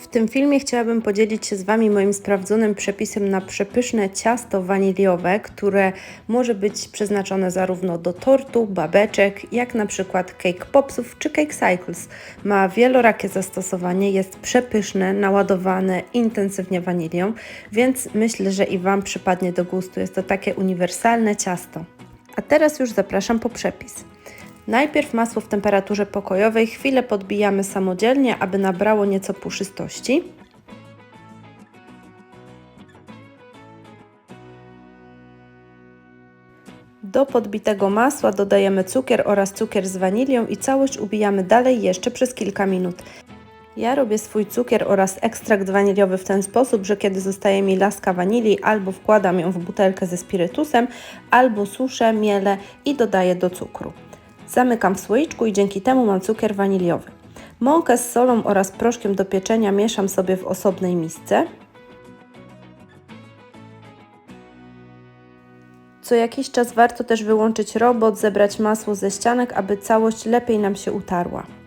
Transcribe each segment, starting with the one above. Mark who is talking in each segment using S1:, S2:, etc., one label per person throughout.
S1: W tym filmie chciałabym podzielić się z Wami moim sprawdzonym przepisem na przepyszne ciasto waniliowe, które może być przeznaczone zarówno do tortu, babeczek, jak na przykład cake popsów czy cake cycles. Ma wielorakie zastosowanie, jest przepyszne, naładowane intensywnie wanilią, więc myślę, że i Wam przypadnie do gustu. Jest to takie uniwersalne ciasto. A teraz już zapraszam po przepis. Najpierw masło w temperaturze pokojowej chwilę podbijamy samodzielnie, aby nabrało nieco puszystości. Do podbitego masła dodajemy cukier oraz cukier z wanilią i całość ubijamy dalej jeszcze przez kilka minut. Ja robię swój cukier oraz ekstrakt waniliowy w ten sposób, że kiedy zostaje mi laska wanilii, albo wkładam ją w butelkę ze spirytusem, albo suszę, mielę i dodaję do cukru. Zamykam w słoiczku i dzięki temu mam cukier waniliowy. Mąkę z solą oraz proszkiem do pieczenia mieszam sobie w osobnej misce. Co jakiś czas warto też wyłączyć robot, zebrać masło ze ścianek, aby całość lepiej nam się utarła.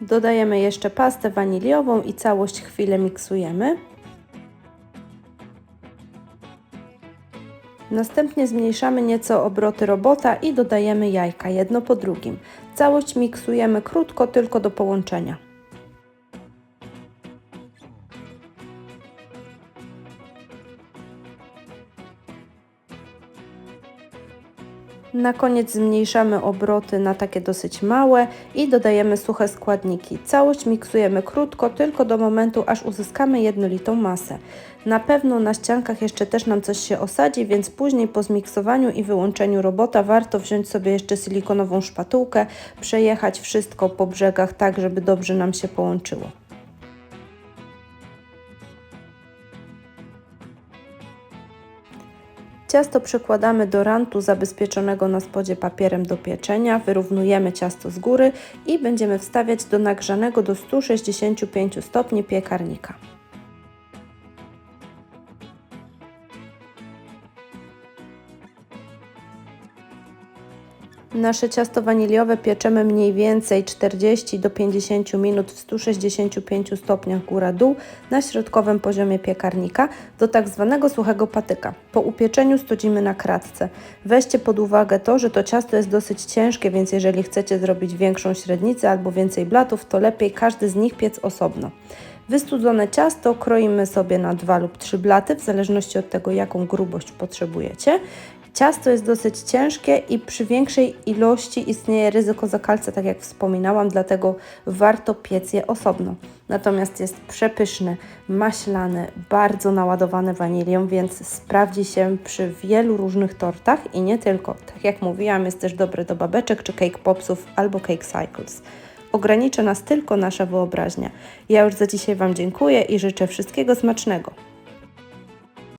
S1: Dodajemy jeszcze pastę waniliową i całość chwilę miksujemy. Następnie zmniejszamy nieco obroty robota i dodajemy jajka jedno po drugim. Całość miksujemy krótko tylko do połączenia. Na koniec zmniejszamy obroty na takie dosyć małe i dodajemy suche składniki. Całość miksujemy krótko, tylko do momentu, aż uzyskamy jednolitą masę. Na pewno na ściankach jeszcze też nam coś się osadzi, więc później po zmiksowaniu i wyłączeniu robota warto wziąć sobie jeszcze silikonową szpatułkę, przejechać wszystko po brzegach tak, żeby dobrze nam się połączyło. Ciasto przekładamy do rantu zabezpieczonego na spodzie papierem do pieczenia, wyrównujemy ciasto z góry i będziemy wstawiać do nagrzanego do 165 stopni piekarnika. Nasze ciasto waniliowe pieczemy mniej więcej 40 do 50 minut w 165 stopniach góra-dół na środkowym poziomie piekarnika do tak zwanego suchego patyka. Po upieczeniu studzimy na kratce. Weźcie pod uwagę to, że to ciasto jest dosyć ciężkie, więc jeżeli chcecie zrobić większą średnicę albo więcej blatów, to lepiej każdy z nich piec osobno. Wystudzone ciasto kroimy sobie na dwa lub trzy blaty, w zależności od tego, jaką grubość potrzebujecie. Ciasto jest dosyć ciężkie i przy większej ilości istnieje ryzyko zakalca, tak jak wspominałam, dlatego warto piec je osobno. Natomiast jest przepyszny, maślany, bardzo naładowany wanilią, więc sprawdzi się przy wielu różnych tortach i nie tylko. Tak jak mówiłam, jest też dobry do babeczek czy cake popsów albo cake cycles. Ogranicza nas tylko nasza wyobraźnia. Ja już za dzisiaj Wam dziękuję i życzę wszystkiego smacznego.